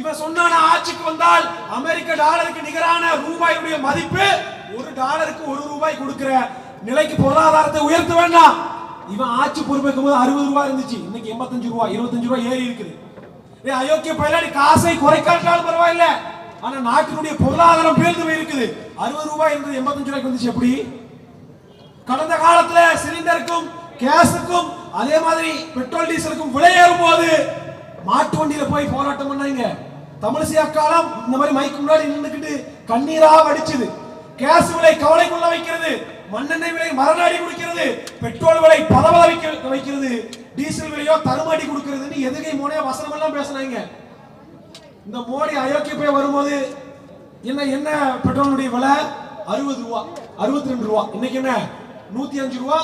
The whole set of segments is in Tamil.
இவன் சொன்னான ஆட்சிக்கு வந்தால் அமெரிக்க டாலருக்கு நிகரான ரூபாயுடைய மதிப்பு ஒரு டாலருக்கு ஒரு ரூபாய் கொடுக்கிற நிலைக்கு பொருளாதாரத்தை உயர்த்த வேண்டாம். இவன் ஆட்சி பொறுப்பேற்கும் போது அறுபது ரூபாய் இருந்துச்சு. இன்னைக்கு எண்பத்தஞ்சு ரூபாய் இருபத்தஞ்சு ரூபாய் ஏறி இருக்குது. அயோக்கிய பயிலாடி காசை குறைக்காட்டாலும் பரவாயில்ல. ஆனா நாட்டினுடைய பொருளாதாரம் பேர்ந்து போயிருக்குது. அறுபது ரூபாய் இருந்தது எண்பத்தஞ்சு ரூபாய்க்கு வந்துச்சு எப்படி? கடந்த காலத்துல சிலிண்டருக்கும் கேஸுக்கும் அதே மாதிரி பெட்ரோல் டீசலுக்கும் விலை ஏறும் போது மாட்டு வண்டியில போய் போராட்டம் பண்ணாங்க தமிழிசை அக்காலாம் இந்த மாதிரி மைக்கு முன்னாடி நின்றுக்கிட்டு கண்ணீரா வடிச்சது. கேஸ் விலை கவலை கொள்ள வைக்கிறது. மண்ணெண்ணெய் விலை மரணாடி கொடுக்கிறது. பெட்ரோல் விலை பதவத வைக்கிறது. டீசல் விலையோ தருமாடி கொடுக்கிறதுன்னு எதுகை மோனையா வசனம் எல்லாம் பேசுறாங்க. இந்த மோடி அயோக்கிய போய் வரும்போது என்ன என்ன பெட்ரோலுடைய விலை? அறுபது ரூபா அறுபத்தி ரெண்டு ரூபா. இன்னைக்கு என்ன? நூத்தி அஞ்சு ரூபா.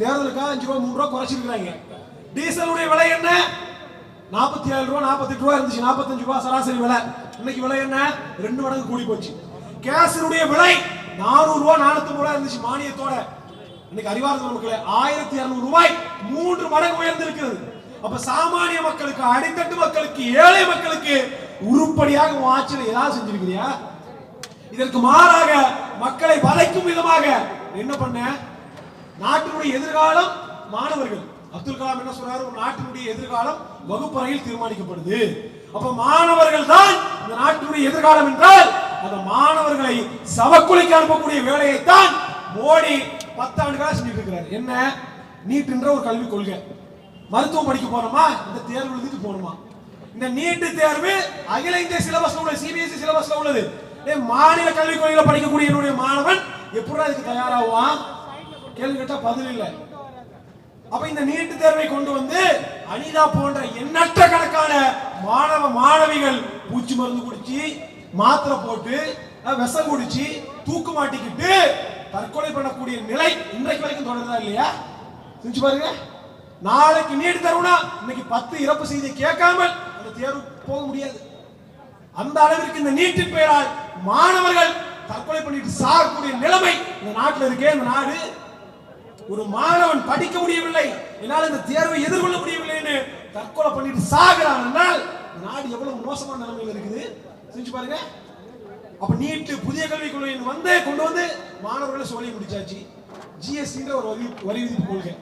தேர்தலுக்காக அஞ்சு ரூபா மூணு ரூபா குறைச்சிருக்காங்க டீசலுடைய விலை என்ன? நாற்பத்தி ஏழு ரூபா நாற்பத்தெட்டு ரூபா இருந்துச்சு. நாற்பத்தஞ்சு ரூபா சராசரி விலை. இன்னைக்கு விலை என்ன? ரெண்டு மடங்கு கூடி போச்சு. கேசருடைய விலை நானூறு ரூபா நானூத்தி ரூபா இருந்துச்சு மானியத்தோட. இன்னைக்கு அறிவார்ந்த மக்களே ஆயிரத்தி இருநூறு ரூபாய் மூன்று மடங்கு உயர்ந்து இருக்கிறது அப்ப சாமானிய மக்களுக்கு அடித்தட்டு மக்களுக்கு ஏழை மக்களுக்கு உருப்படியாக உன் ஆட்சியில் ஏதாவது செஞ்சிருக்கிறியா? இதற்கு மாறாக மக்களை வதைக்கும் விதமாக என்ன பண்ண? நாட்டினுடைய எதிர்காலம் மாணவர்கள் அப்துல் கலாம் என்ன சொன்னாரு ஒரு நாட்டினுடைய எதிர்காலம் வகுப்பறையில் தீர்மானிக்கப்படுது. அப்ப மாணவர்கள் தான் இந்த நாட்டினுடைய எதிர்காலம் என்றால் அந்த மாணவர்களை சவக்குழிக்கு அனுப்பக்கூடிய வேலையைத்தான் மோடி பத்தாண்டுகளா செஞ்சுட்டு இருக்கிறார் என்ன? நீட்டுன்ற ஒரு கல்விக் கொள்கை. மருத்துவம் படிக்க போறோமா? இந்த தேர்வு எழுதிட்டு போகணுமா? இந்த நீட்டு தேர்வு அகில இந்திய சிலபஸ் உள்ள சிபிஎஸ்இ சிலபஸ்ல உள்ளது. மாநில கல்விக் கொள்கையில படிக்கக்கூடிய என்னுடைய மாணவன் எப்படி இதுக்கு தயாராகுவான் கேள்வி கேட்டா பதில் இல்லை. அப்ப இந்த நீட்டு தேர்வை கொண்டு வந்து அனிதா போன்ற எண்ணற்ற கணக்கான மாணவ மாணவிகள் பூச்சி மருந்து குடிச்சு மாத்திரை போட்டு விஷம் குடிச்சு தூக்கு மாட்டிக்கிட்டு தற்கொலை பண்ணக்கூடிய நிலை இன்றைக்கு வரைக்கும் தொடருதா இல்லையா? செஞ்சு பாருங்க. நாளைக்கு நீட் தேர்வுனா இன்னைக்கு பத்து இறப்பு செய்தி கேட்காமல் அந்த தேர்வு போக முடியாது. அந்த அளவிற்கு இந்த நீட்டின் பெயரால் மாணவர்கள் தற்கொலை பண்ணிட்டு சாகக்கூடிய நிலைமை இந்த நாட்டில் இருக்கே இந்த நாடு ஒரு மாணவன் படிக்க முடியவில்லை. என்னால் இந்த தேர்வை எதிர்கொள்ள முடியவில்லைன்னு தற்கொலை பண்ணிட்டு சாகிறான் என்றால் நாடு எவ்வளவு மோசமான நிலைமையில் இருக்குது? செஞ்சு பாருங்க. அப்ப நீட்டு புதிய கல்விக் கொள்கை வந்து கொண்டு வந்து மாணவர்களை சொல்லி முடிச்சாச்சு. ஜிஎஸ்டின்ற ஒரு வரி வரி விதிப்பு கொள்கை.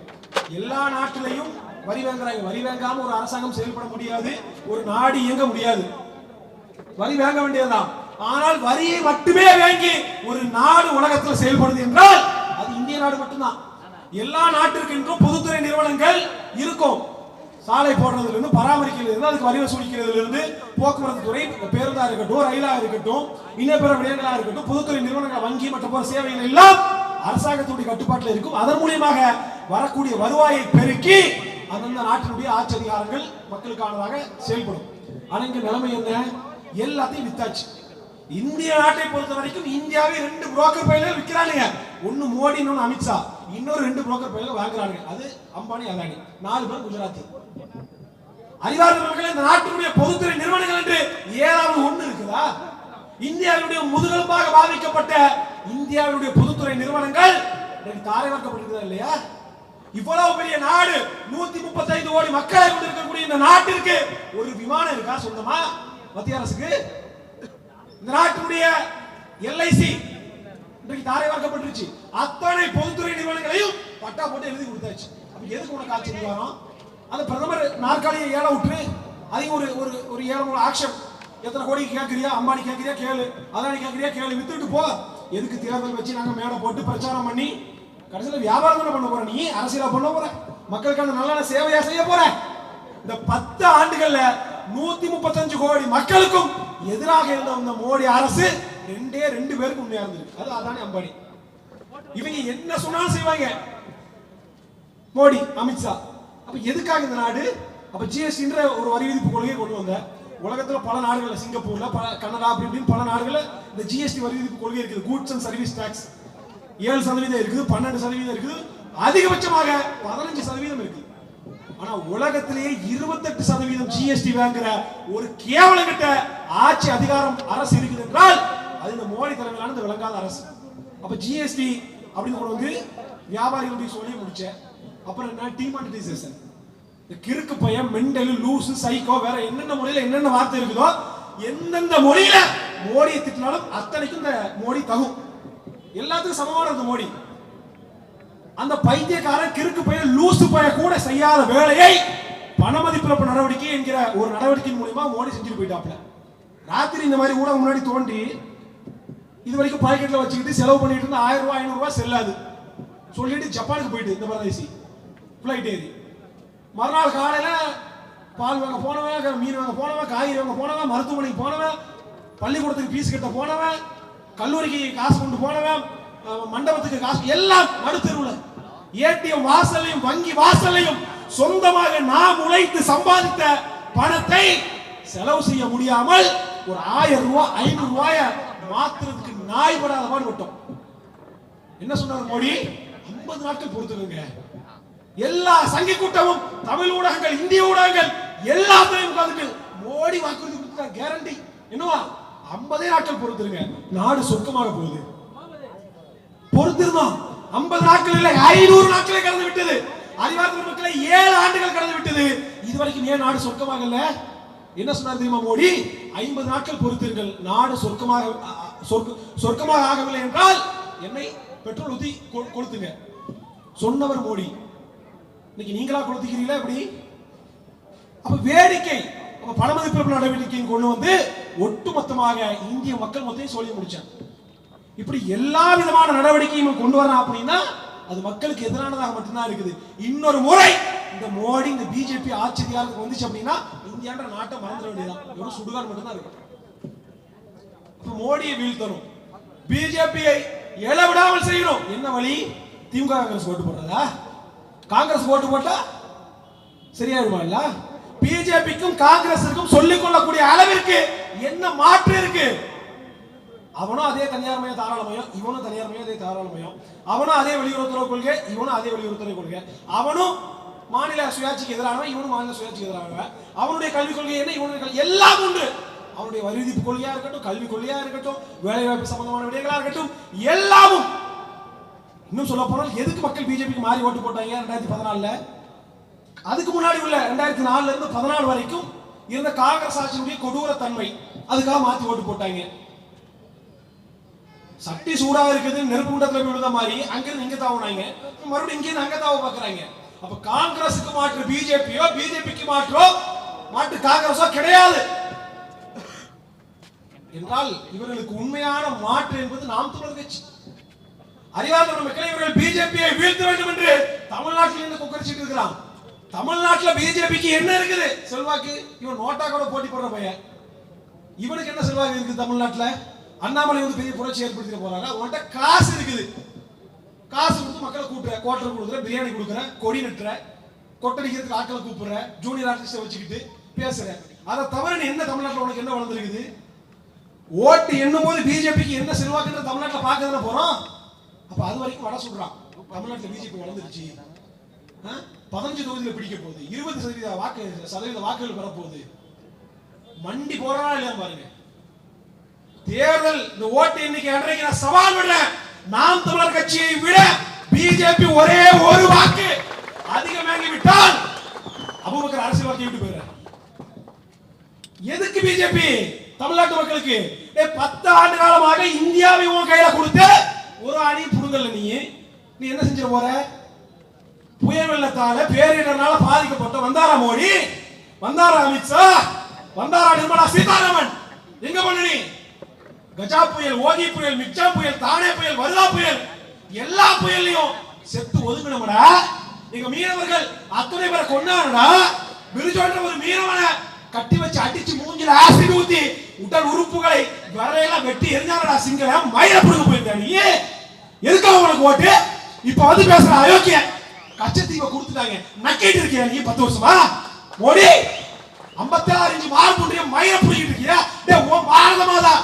எல்லா நாட்டிலையும் வரி வாங்குறாங்க. வரி வாங்காம ஒரு அரசாங்கம் செயல்பட முடியாது. ஒரு நாடு இயங்க முடியாது. வரி வாங்க வேண்டியதுதான். ஆனால் வரியை மட்டுமே வாங்கி ஒரு நாடு உலகத்தில் செயல்படுது என்றால் அது இந்திய நாடு மட்டும்தான். எல்லா நாட்டிற்கென்றும் பொதுத்துறை நிறுவனங்கள் இருக்கும். சாலை போடுறதுல இருந்து பராமரிக்கிறதுல இருந்து அதுக்கு வரி வசூலிக்கிறதுல இருந்து போக்குவரத்து துறை பேருந்தா இருக்கட்டும் ரயிலா இருக்கட்டும் இன்னும் பிற விடயங்களா இருக்கட்டும் பொதுத்துறை நிறுவனங்கள் வங்கி மற்ற போற சேவைகள் எல்லாம் அரசாங்கத்துடைய கட்டுப்பாட்டில் இருக்கும். அதன் மூலியமாக வரக்கூடிய வருவாயை பெருக்கி அந்தந்த நாட்டினுடைய ஆட்சி அதிகாரங்கள் மக்களுக்கானதாக செயல்படும். ஆனா இங்க நிலைமை என்ன? எல்லாத்தையும் வித்தாச்சு. இந்திய நாட்டை பொறுத்த வரைக்கும் இந்தியாவே ரெண்டு புரோக்கர் பயில்கள் விற்கிறானுங்க ஒன்னு மோடி அமித்ஷா இன்னொரு ரெண்டு புரோக்கர் பயில்கள் வாங்குறானுங்க. அது அம்பானி அதானி. நாலு பேர் குஜராத்தி. அறிவார்ந்த மக்கள் இந்த நாட்டினுடைய பொதுத்துறை நிறுவனங்கள் என்று ஏதாவது ஒண்ணு இருக்குதா? இந்தியாவுடைய முதுகெலும்பாக பாதிக்கப்பட்ட இந்தியாவுடைய பொதுத்துறை நிறுவனங்கள் இன்னைக்கு தாரை இல்லையா? இவ்வளவு பெரிய நாடு நூத்தி முப்பத்தைந்து கோடி மக்களை கொண்டிருக்கக்கூடிய இந்த நாட்டிற்கு ஒரு விமானம் இருக்கா சொந்தமா? மத்திய அரசுக்கு? இந்த நாட்டுடைய எல்ஐசி இன்றைக்கு தாரை வார்க்கப்பட்டுருச்சு. அத்தனை பொதுத்துறை நிறுவனங்களையும் பட்டா போட்டு எழுதி கொடுத்தாச்சு. அப்ப எதுக்கு உனக்கு ஆட்சி அதிகாரம்? அந்த பிரதமர் நாற்காலியை ஏழை விட்டுரு அதையும் ஒரு ஒரு ஒரு ஏழை ஆக்ஷன். எத்தனை கோடி கேட்கறியா அம்பானி கேட்கறியா கேளு. அதானி கேட்கறியா கேளு. வித்துட்டு போ. எதுக்கு தேர்தல் வச்சு நாங்க மேடை போட்டு பிரச்சாரம் பண்ணி கடைசியில் வியாபாரம் தானே பண்ண போற நீ? அரசியலா பண்ண போற. மக்களுக்கான நல்ல சேவையா செய்ய போற. இந்த பத்து ஆண்டுகள்ல நூத்தி முப்பத்தஞ்சு கோடி மக்களுக்கும் எதிராக இருந்த அந்த மோடி அரசு ரெண்டே ரெண்டு பேருக்கு உண்மையா இருந்திருக்கு. அது அதானே அம்பானி. இவங்க என்ன சொன்னாலும் செய்வாங்க. மோடி அமித்ஷா அப்ப எதுக்காக இந்த நாடு? அப்ப ஜிஎஸ்டின்ற ஒரு வரி விதிப்பு கொள்கையை கொண்டு வந்த. உலகத்துல பல நாடுகள்ல சிங்கப்பூர்ல பல கனடா அப்படி இப்படின்னு பல நாடுகள்ல இந்த ஜிஎஸ்டி வரி விதிப்பு கொள்கை இருக்குது. கூட்ஸ் அண்ட் சர்வீஸ் டாக்ஸ் ஏழு சதவீதம் இருக்குது பன்னெண்டு சதவீதம் இருக்குது. அதிகபட்சமாக பதினஞ்சு சதவீதம் இருக்கு ஆனா உலகத்திலேயே இருபத்தெட்டு சதவீதம் ஜிஎஸ்டி வாங்குற ஒரு கேவலங்கிட்ட ஆட்சி அதிகாரம் அரசு இருக்குது என்றால் அது இந்த மோடி தலைமையிலான இந்த விளங்காத அரசு. அப்ப ஜிஎஸ்டி அப்படின்னு கொண்டு வந்து வியாபாரிகளுடைய சொல்லி முடிச்சேன். அப்புறம் என்ன? டிமானிட்டைசேஷன் இந்த கிறுக்கு பையன் மெண்டல் லூசு சைக்கோ வேற என்னென்ன மொழியில என்னென்ன வார்த்தை இருக்குதோ எந்தெந்த மொழியில மோடியை திட்டினாலும் அத்தனைக்கும் இந்த மோடி தகும். எல்லாத்துக்கும் சமமான இந்த மோடி. அந்த பைத்தியக்காரன் கிறுக்கு பைய லூசு பைய கூட செய்யாத வேலையை பணமதிப்பிழப்பு நடவடிக்கை என்கிற ஒரு நடவடிக்கையின் மூலியமா மோடி செஞ்சுட்டு போயிட்டாப்ல ராத்திரி இந்த மாதிரி ஊடகம் முன்னாடி தோண்டி இது வரைக்கும் பாக்கெட்ல வச்சுக்கிட்டு செலவு பண்ணிட்டு இருந்த ஆயிரம் ரூபாய் ஐநூறு ரூபாய் செல்லாது. சொல்லிட்டு ஜப்பானுக்கு போயிட்டு இந்த பரதேசி ஃப்ளைட் ஏறி. மறுநாள் காலையில பால் வாங்க போனவன் மீன் வாங்க போனவன் காய்கறி வாங்க போனவன் மருத்துவமனைக்கு போனவன் பள்ளிக்கூடத்துக்கு ஃபீஸ் கட்ட போனவன் கல்லூரிக்கு காசு கொண்டு போனவன் மண்டபத்துக்கு காசு எல்லாம் நடுத்தருவுல ஏடிஎம் வாசலையும் வங்கி வாசலையும் சொந்தமாக நாம் உழைத்து சம்பாதித்த பணத்தை செலவு செய்ய முடியாமல் ஒரு ஆயிரம் ரூபாய் ஐநூறு ரூபாய மாத்துறதுக்கு நாய் படாத பாடுபட்டோம் என்ன சொன்னார் மோடி? 50 நாட்கள் பொறுத்துக்கோங்க. எல்லா சங்க கூட்டமும் தமிழ் ஊடகங்கள் இந்திய ஊடகங்கள் எல்லாத்தையும் உட்கார்ந்துட்டு மோடி வாக்குறுதி கொடுத்தா கேரண்டி என்னவா? 50 நாட்கள் பொறுத்துருங்க நாடு சொர்க்கமாக போகுது. பொறுத்திருந்தோம். 50 நாட்கள் இல்லை ஐநூறு நாட்களே கடந்து விட்டது. அறிவார்ந்த மக்களை ஏழு ஆண்டுகள் கடந்து விட்டது. இதுவரைக்கும் ஏன் நாடு சொர்க்கமாகல என்ன சொன்னார் தெரியுமா மோடி? ஐம்பது நாட்கள் பொறுத்தீர்கள். நாடு சொர்க்கமாக சொர்க்க- சொர்க்கமாக ஆகவில்லை என்றால் என்னை பெட்ரோல் ஊத்தி கொ- கொளுத்துங்க. சொன்னவர் மோடி. இன்னைக்கு நீங்களா கொளுத்துக்கிறீங்களா எப்படி? அப்ப வேடிக்கை அப்ப பணமதிப்பிழப்பு நடவடிக்கையும் கொண்டு வந்து ஒட்டுமொத்தமாக இந்திய மக்கள் மொத்தத்தையும் சொல்லி முடிச்சாங்க. இப்படி எல்லா விதமான நடவடிக்கையும் கொண்டு வரணும் அப்படின்னா அது மக்களுக்கு எதிரானதாக மட்டும்தான் இருக்குது. இன்னொரு முறை இந்த மோடி இந்த பிஜேபி ஆட்சி அதிகாரத்துக்கு வந்துச்சு அப்படின்னா இந்தியான்ற நாட்டை மறந்துட வேண்டியதான் ஒரு சுடுகாடு மட்டும்தான் இருக்கும். இப்ப மோடியை வீழ்த்தணும். பிஜேபியை எழ விடாமல் செய்யணும். என்ன வழி? திமுக காங்கிரஸ் ஓட்டு போடுறதா? காங்கிரஸ் ஓட்டு போட்டா சரியாயிடுமா இல்ல? பிஜேபிக்கும் காங்கிரஸுக்கும் சொல்லிக் கொள்ளக்கூடிய அளவிற்கு என்ன மாற்று இருக்கு? அவனும் அதே தனியார் மயம் தாராளமயம் இவனும் தனியார் மயம் அதே தாராளமயம். அவனும் அதே வெளியுறவுத்துறை கொள்கை இவனும் அதே வெளியுறவுத்துறை கொள்கை. அவனும் மாநில சுயாட்சிக்கு எதிரானவன் இவனும் மாநில சுயாட்சிக்கு எதிரானவன். அவனுடைய கல்விக் கொள்கை என்ன இவனுடைய எல்லாம் உண்டு. அவனுடைய வரிவிதிப்பு கொள்கையா இருக்கட்டும் கல்வி கொள்கையா இருக்கட்டும் வேலைவாய்ப்பு சம்பந்தமான விடயங்களா இருக்கட்டும் எல்லாமும் இன்னும் சொல்ல போனால் எதுக்கு மக்கள் பிஜேபிக்கு மாறி ஓட்டு போட்டாங்க ரெண்டாயிரத்தி பதினாலுல? அதுக்கு முன்னாடி உள்ள ரெண்டாயிரத்தி நாலுல இருந்து பதினாலு வரைக்கும் இருந்த காங்கிரஸ் ஆட்சியினுடைய கொடூர தன்மை அதுக்காக மாத்தி ஓட்டு போட்டாங்க. சட்டி சூடா இருக்குது நெருப்பு குண்டத்துல விழுந்த மாதிரி. அங்கிருந்து இங்க தாவுனாங்க மறுபடியும் இங்கேருந்து அங்க தாவ பாக்குறாங்க. அப்ப காங்கிரஸுக்கு மாற்று பிஜேபியோ பிஜேபிக்கு மாற்றோ? மாற்று காங்கிரஸோ கிடையாது. என்றால் இவர்களுக்கு உண்மையான மாற்று என்பது நாம் தமிழர் கட்சி. அறிவார்ந்த மக்களை இவர்கள் பிஜேபியை வீழ்த்த வேண்டும் என்று தமிழ்நாட்டில் இருந்து கொக்கரிச்சிட்டு இருக்கிறான். தமிழ்நாட்டுல பிஜேபிக்கு என்ன இருக்குது? செல்வாக்கு இவன் நோட்டா கூட போட்டி போடுற பையன். இவனுக்கு என்ன செல்வாக்கு இருக்குது தமிழ்நாட்டுல? அண்ணாமலை வந்து பெரிய புரட்சி ஏற்படுத்திட்டு போறாங்க அவன்கிட்ட காசு இருக்குது. காசு கொடுத்து மக்களை கூப்பிடுற கோட்டர் கொடுக்குற பிரியாணி கொடுக்குற கொடி நட்டுற கொட்டடிக்கிறதுக்கு ஆட்களை கூப்பிடுற ஜூனியர் ஆர்டிஸ்டை வச்சுக்கிட்டு பேசுற. அதை தவிர என்ன தமிழ்நாட்டில் உனக்கு என்ன வளர்ந்துருக்குது? ஓட்டு எண்ணும் போது பிஜேபிக்கு என்ன செல்வாக்குன்ற தமிழ்நாட்டில் பார்க்க தானே போறோம். அப்ப அது வரைக்கும் வட சொல்றான். தமிழ்நாட்டில் பிஜேபி வளர்ந்துருச்சு. ஆ? பதினஞ்சு தொகுதியில் பிடிக்க போகுது. இருபது சதவீத வாக்கு சதவீத வாக்குகள் வரப்போகுது. மண்டி போறா இல்லையா பாருங்க. தேர்தல் இந்த ஓட்டு இன்னைக்கு அன்றைக்கு நான் சவால் விடுறேன். நாம் தமிழர் கட்சியை விட பிஜேபி ஒரே ஒரு வாக்கு அதிகம் விட்டால் அபுபக்கர் அரசியல் வாக்கை விட்டு போயிடுறேன் எதுக்கு பிஜேபி? தமிழ்நாட்டு மக்களுக்கு. பத்து ஆண்டு காலமாக இந்தியாவை உன் கையில கொடுத்து ஒரு அணி புடுங்கல நீ. நீ என்ன செஞ்சிட போற? புயல் வெள்ளத்தால பேரிடர்னால பாதிக்கப்பட்ட வந்தாரா மோடி? வந்தாரா அமித்ஷா? வந்தாரா நிர்மலா சீதாராமன்? எங்க பண்ணு நீ கஜா புயல் ஓகி புயல் மிக்ஜா புயல் தானே புயல் வருதா புயல்? எல்லா புயல்லையும் செத்து ஒதுங்கினவடா எங்க மீனவர்கள் அத்தனை பேரை கொண்டாடா விருஜோன்ற ஒரு மீனவனை கட்டி வச்சு அடிச்சு மூஞ்சில ஆசிட் ஊத்தி உடல் உறுப்புகளை வரையெல்லாம் வெட்டி எரிஞ்சாங்கடா சிங்கள மயில புடுங்க போயிருந்தா நீ. எதுக்காக உனக்கு ஓட்டு? இப்ப வந்து பேசுற அயோக்கிய கச்சத்தீவை கொடுத்துட்டாங்க. நக்கிட்டு இருக்கியா நீ பத்து வருஷமா? மோடி 56 இன்ச்சு மார்புண்டிய மயில புடிக்கிட்டு இருக்கியா? டே உன் பாரதமாதா.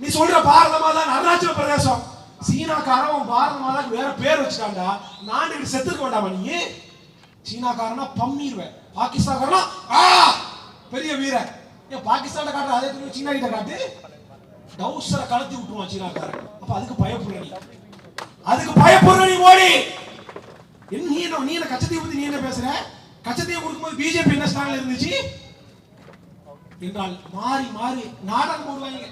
நீ சொல்ற பாரத மாதான் அருணாச்சல பிரதேசம். சீனாக்காரன் பாரதமா பாரத வேற பேர் வச்சுட்டாண்டா நான் இப்படி செத்துக்க வேண்டாமா நீ? சீனாக்காரனா பம்மிடுவேன் பாகிஸ்தான்காரனா? ஆ! பெரிய வீரன் ஏன் பாகிஸ்தான்ல காட்டுற அதே துணி சீனா கிட்ட காட்டு. டவுசரை கலத்தி விட்டுருவான் சீனாக்காரன். அப்ப அதுக்கு பயப்படுற நீ. அதுக்கு பயப்படுற நீ மோடி! என்ன நீ என்ன நீ என்ன கச்சத்தீவை பத்தி நீ என்ன பேசுற? கச்சத்தீவை கொடுக்கும்போது பிஜேபி என்ன ஸ்டாண்ட்ல இருந்துச்சு? என்றால் மாறி மாறி நாடகம் போடுவாங்க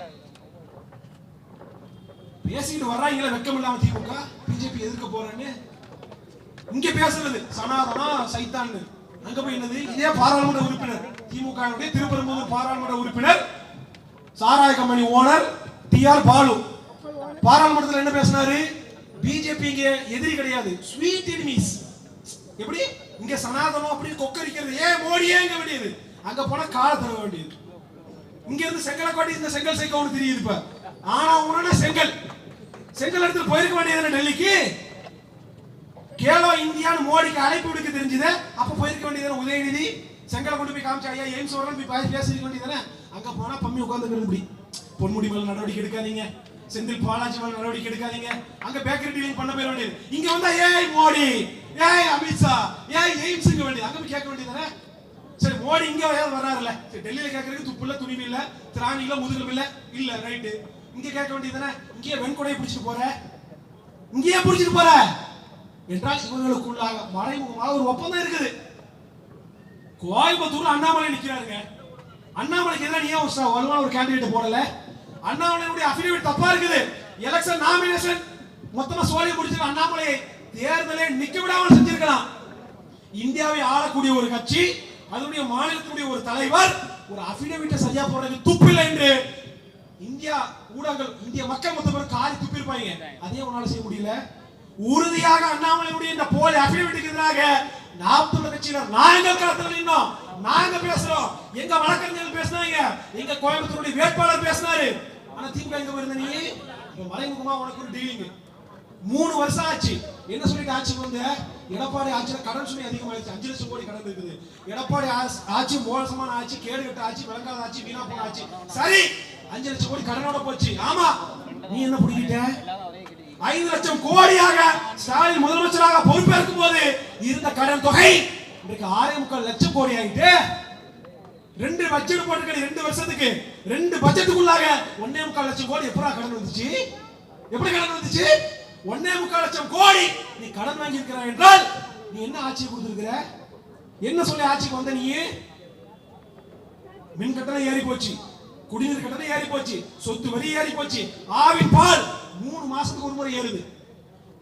பேசிக்கிட்டு வர்றாங்களே வெக்கம் இல்லாம திமுக. பிஜேபி எதிர்க்க போறேன்னு. இங்க பேசுறது சனாதனா சைத்தான்னு. அங்க போய் என்னது? இதே பாராளுமன்ற உறுப்பினர். திமுக திருப்பரம்பூர் பாராளுமன்ற உறுப்பினர் சாராய company owner T R Baalu. பாராளுமன்றத்தில் என்ன பேசினாரு? பிஜேபி இங்க எதிரி கிடையாது. ஸ்வீட் எனிமீஸ் எப்படி? இங்க சனாதனம் அப்படி கொக்கரிக்கிறது. ஏன் மோடியே இங்க வேண்டியது. அங்க போனா கால தர வேண்டியது. இங்க இருந்து செங்கலை காட்டி இந்த செங்கல் சைக்கோன்னு தெரியுது இப்ப. ஆனா உடனே செங்கல். செங்கல் இடத்துல போயிருக்க வேண்டியது டெல்லிக்கு? கேலோ இந்தியான்னு மோடிக்கு அழைப்பு விடுக்க தெரிஞ்சது. அப்ப போயிருக்க வேண்டியது உதயநிதி? செங்கலை கொண்டு போய் காமிச்சா ஐயா எய்ம்ஸ் வரணும் போய் பேசி பேசிருக்க வேண்டியதானே அங்க போனா பம்மி உட்கார்ந்து இப்படி. பொன்முடி மேல நடவடிக்கை எடுக்காதீங்க. செந்தில் பாலாஜி மேல நடவடிக்கை எடுக்காதீங்க. அங்க பேக்கரி டீலிங் பண்ண போயிட வேண்டியது. இங்க வந்தா ஏய் மோடி ஏய் அமித்ஷா ஏய் எய்ம்ஸ் இங்க வேண்டியது. அங்க போய் கேட்க வேண்டியதானே சரி மோடி இங்க வராருல சரி டெல்லியில கேட்கறதுக்கு துப்பு இல்ல துணிவு இல்ல திராணி இல்ல முதுகலும் இல்ல. இல்ல ரைட்டு. இங்கே கேட்க வேண்டியதானே இங்கேயே வெண்கொடையை பிடிச்சிட்டு போற. இங்கேயே பிடிச்சிட்டு போற. என்றால் இவர்களுக்குள்ளாக மறைமுகமாக ஒரு ஒப்பந்தம் இருக்குது. கோயம்புத்தூர்ல அண்ணாமலை நிக்கிறாருங்க. அண்ணாமலைக்கு எதிராக நீ ஒரு வலுவான ஒரு கேண்டிடேட் போடல? அண்ணாமலையுடைய அபிடேவிட் தப்பா இருக்குது. எலெக்ஷன் நாமினேஷன் மொத்தமா சோழியை முடிச்சு அண்ணாமலையை தேர்தலே நிக்க விடாமல் செஞ்சிருக்கலாம். இந்தியாவை ஆளக்கூடிய ஒரு கட்சி அதனுடைய மாநிலத்தினுடைய ஒரு தலைவர் ஒரு அபிடேவிட்டை சரியா போடுறது துப்பில்லை என்று இந்தியா ஊடகங்கள் இந்திய மக்கள் மொத்த பேர் காரி துப்பி அதே உன்னால செய்ய முடியல. உறுதியாக அண்ணாமலையுடைய இந்த போலி அபிடவிட்டுக்கு எதிராக நாற்பது கட்சியினர் நாங்கள் களத்தில் நின்னோம். நாங்க பேசுறோம். எங்க வழக்கறிஞர்கள் பேசினாங்க. எங்க கோயம்புத்தூருடைய வேட்பாளர் பேசினாரு. ஆனா திமுக எங்க போயிருந்த நீ? இப்ப மறைமுகமா உனக்கு ஒரு டீலிங் மூணு வருஷம் ஆச்சு. என்ன சொல்லிட்டு ஆட்சிக்கு வந்த? எடப்பாடி ஆட்சியில கடன் சுமை அதிகமாயிடுச்சு. அஞ்சு லட்சம் கோடி கடன் இருக்குது. எடப்பாடி ஆட்சி மோசமான ஆட்சி கேடு கட்ட ஆட்சி விளங்காத ஆட்சி வீணா போன ஆட்சி. சரி! அஞ்சு லட்சம் கோடி கடனோட போச்சு. ஆமா. நீ என்ன பிடிக்கிட்ட ஐந்து லட்சம் கோடியாக ஸ்டாலின் முதலமைச்சராக பொறுப்பேற்கும் போது இருந்த கடன் தொகை இன்றைக்கு ஆறே முக்கால் லட்சம் கோடி ஆகிட்டு ரெண்டு பட்ஜெட் போட்டுக்கடி ரெண்டு வருஷத்துக்கு. ரெண்டு பட்ஜெட்டுக்குள்ளாக ஒன்னே முக்கால் லட்சம் கோடி எப்படா கடன் வந்துச்சு? எப்படி கடன் வந்துச்சு? ஒன்னே முக்கால் லட்சம் கோடி நீ கடன் வாங்கி இருக்கிறாய் என்றால் நீ என்ன ஆட்சி கொடுத்திருக்கிற? என்ன சொல்லி ஆட்சிக்கு வந்த நீ? மின் கட்டணம் ஏறி போச்சு. குடிநீர் கட்டணம் ஏறி போச்சு சொத்து வரி ஏறி போச்சு ஆவின் பால் மூணு மாசத்துக்கு ஒரு முறை ஏறுது.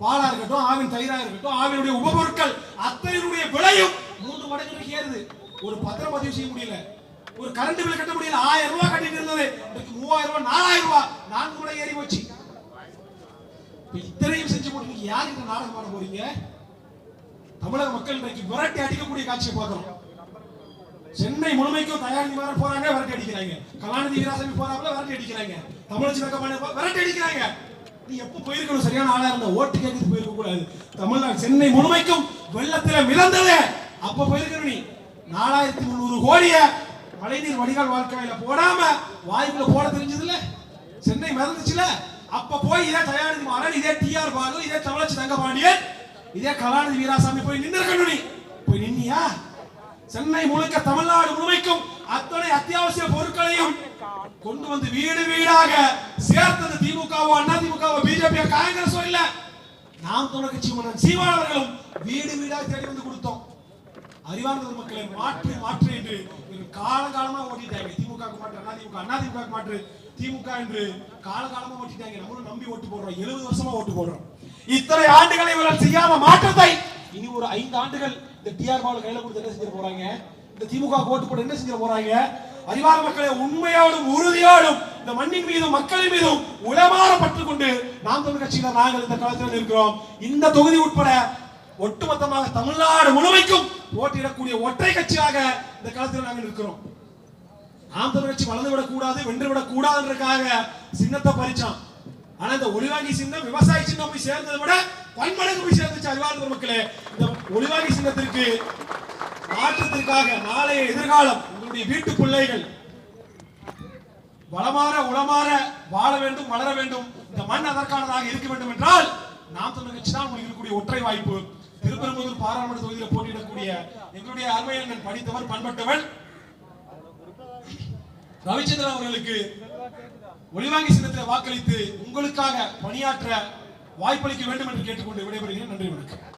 பாலா இருக்கட்டும் ஆவின் தயிரா இருக்கட்டும் ஆவினுடைய உபபொருட்கள் அத்தனையினுடைய விலையும் மூன்று மடங்கு ஏறுது. ஒரு பத்திரம் பதிவு செய்ய முடியல. ஒரு கரண்ட் பில் கட்ட முடியல. ஆயிரம் ரூபாய் கட்டிட்டு இருந்தது. மூவாயிரம் ரூபாய் நாலாயிரம் ரூபாய் நான்கு முறை ஏறி போச்சு. இத்தனையும் செஞ்சு போட்டு யாரு யாருக்கு நாடகம் ஆட போறீங்க? தமிழக மக்கள் இன்றைக்கு விரட்டி அடிக்கக்கூடிய காட்சியை பார்க்கிறோம். சென்னை முழுமைக்கும் தயாரிதி வர போறாங்க விரட்டி அடிக்கிறாங்க. கலாநிதி வீராசாமி போறாங்கள விரட்டி அடிக்கிறாங்க. தமிழச்சி நக்கமான விரட்டி அடிக்கிறாங்க. நீ எப்ப போயிருக்கணும்? சரியான ஆளா இருந்த ஓட்டு கேட்கறது போயிருக்க கூடாது. தமிழ்நாடு சென்னை முழுமைக்கும் வெள்ளத்துல மிதந்தது. அப்ப போயிருக்கணும் நீ. நாலாயிரத்தி முந்நூறு கோடிய மழைநீர் வடிகால் வாழ்க்கையில போடாம வாய்ப்புல போட தெரிஞ்சதுல சென்னை மிதந்துச்சுல அப்ப போய் இதே தயாரிதி மாறன் இதே டிஆர் பாலு இதே தமிழச்சி தங்கபாண்டியன் இதே கலாநிதி வீராசாமி போய் நின்று நீ. போய் நின்னியா? சென்னை முழுக்க தமிழ்நாடு முழுமைக்கும் அத்தனை அத்தியாவசிய பொருட்களையும் கொண்டு வந்து வீடு வீடாக சேர்த்தது திமுகவோ அண்ணா திமுகவோ பிஜேபி காங்கிரஸோ இல்ல. நாம் தமிழர் கட்சி மன்னன் வீடு வீடாக தேடி வந்து கொடுத்தோம். அறிவார்ந்த மக்களை மாற்று மாற்று என்று காலகாலமா ஓட்டிட்டாங்க. திமுக மாற்று அண்ணா திமுக அண்ணா திமுக மாற்று. திமுக என்று காலகாலமா ஓட்டிட்டாங்க. நம்மளும் நம்பி ஓட்டு போடுறோம். எழுபது வருஷமா ஓட்டு போடுறோம். இத்தனை ஆண்டுகளை இவர்கள் செய்யாத மாற்றத்தை இனி ஒரு ஐந்து ஆண்டுகள் இந்த டிஆர் பால் கையில கொடுத்து என்ன செஞ்சிட போறாங்க? இந்த திமுக ஓட்டு போட்டு என்ன செஞ்சிட போறாங்க? அறிவார மக்களை உண்மையோடும் உறுதியோடும் இந்த மண்ணின் மீதும் மக்களின் மீதும் உளமாற பற்றுக்கொண்டு நாம் தமிழ் கட்சியினர் நாங்கள் இந்த களத்தில் இருக்கிறோம் இந்த தொகுதி உட்பட ஒட்டுமொத்தமாக தமிழ்நாடு முழுமைக்கும் போட்டியிடக்கூடிய ஒற்றை கட்சியாக இந்த களத்தில் நாங்கள் இருக்கிறோம் நாம் தமிழ் கட்சி வளர்ந்து விடக்கூடாது வென்று விடக்கூடாதுன்றக்காக சின்னத்தை பறிச்சான். ஆனா இந்த ஒளிவாங்கி சின்னம் விவசாய சின்னம் போய் சேர்ந்ததை விட பன்மடங்கு போய் சேர்ந்துச்சு அறிவார்ந்த மக்களே. இந்த ஒளிவாங்கி சின்னத்திற்கு மாற்றத்திற்காக நாளைய எதிர்காலம் உங்களுடைய வீட்டு பிள்ளைகள் வளமாற உளமாற வாழ வேண்டும் வளர வேண்டும். இந்த மண் அதற்கானதாக இருக்க வேண்டும் என்றால் நாம் தமிழ் கட்சி தான் இருக்கக்கூடிய ஒற்றை வாய்ப்பு திருப்பெரும்புதூர் பாராளுமன்ற தொகுதியில் போட்டியிடக்கூடிய எங்களுடைய அருமையண்ணன் படித்தவர் பண்பட்டவன் ரவிச்சந்திரன் அவர்களுக்கு ஒளிவாங்கி சின்னத்தில் வாக்களித்து உங்களுக்காக பணியாற்ற வாய்ப்பளிக்க வேண்டும் என்று கேட்டுக்கொண்டு விடைபெறுகிறேன். நன்றி வணக்கம்.